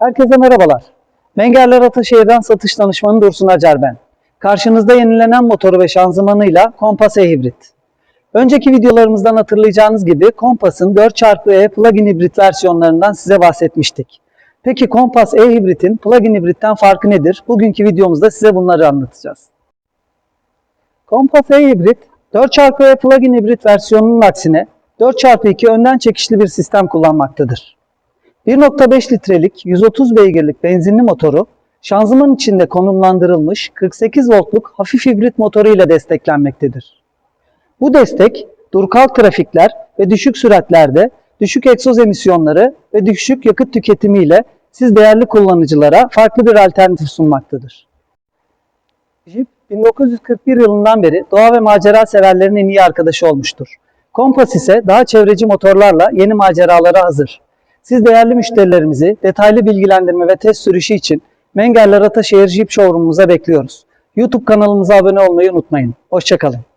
Herkese merhabalar. Mengerler Ataşehir'den satış danışmanı Dursun Acar ben. Karşınızda yenilenen motoru ve şanzımanıyla Kompas e-hibrit. Önceki videolarımızdan hatırlayacağınız gibi Kompas'ın 4xE plug-in hibrit versiyonlarından size bahsetmiştik. Peki Kompas e-hibrit'in plug-in hibritten farkı nedir? Bugünkü videomuzda size bunları anlatacağız. Kompas e-hibrit 4xE plug-in hibrit versiyonunun aksine 4x2 önden çekişli bir sistem kullanmaktadır. 1.5 litrelik 130 beygirlik benzinli motoru şanzıman içinde konumlandırılmış 48 voltluk hafif hibrit motoru ile desteklenmektedir. Bu destek dur kalk trafikler ve düşük süratlerde düşük egzoz emisyonları ve düşük yakıt tüketimiyle siz değerli kullanıcılara farklı bir alternatif sunmaktadır. Jeep 1941 yılından beri doğa ve macera severlerin en iyi arkadaşı olmuştur. Kompas ise daha çevreci motorlarla yeni maceralara hazır. Siz değerli müşterilerimizi detaylı bilgilendirme ve test sürüşü için Mengerler Ataşehir Jeep Showroom'umuza bekliyoruz. YouTube kanalımıza abone olmayı unutmayın. Hoşçakalın.